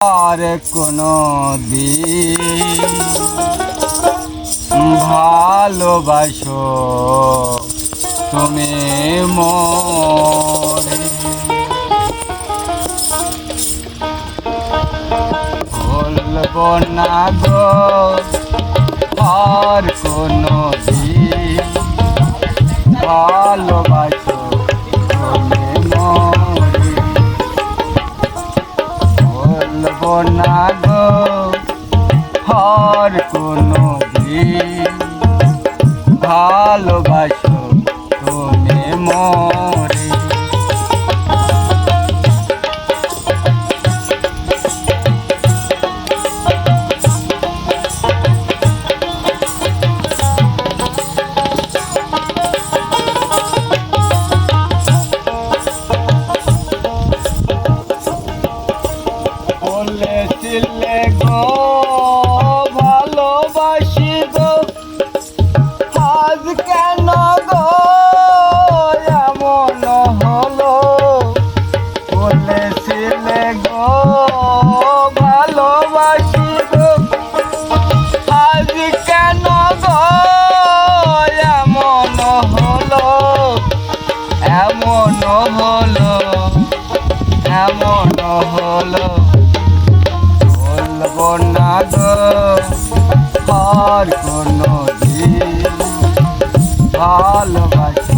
আর কোনো দিন ভালোবাসো তুমি মরে। বলব না গো আর কোনো দিন না গো হর কোনো ভালোবাসো হলো বলব না গো আর কোনো দিন ভালোবাসো।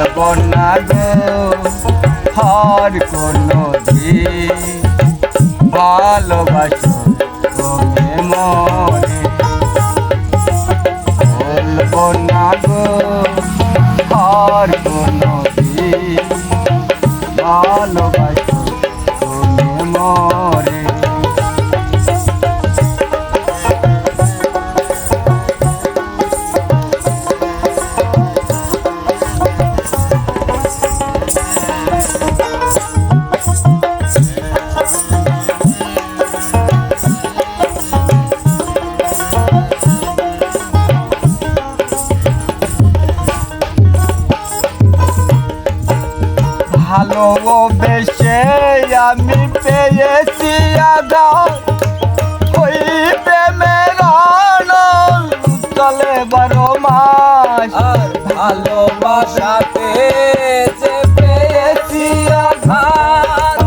বলব না আর কোনো ভালোবাসো তুমি মনে। গো হর কোনো আমি পেয়েছি আদা। ওই প্রেমের চলে বারো মাস। আর ভালোবাসাতে যে পেয়েছি আঘাত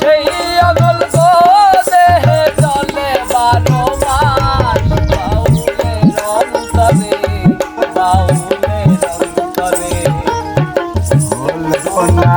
সেই আগল গো দেহে চলে বারো মাস। বাউলের অন্তরে বাউলের অন্তরে বলব না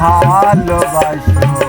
ভালোবাসো।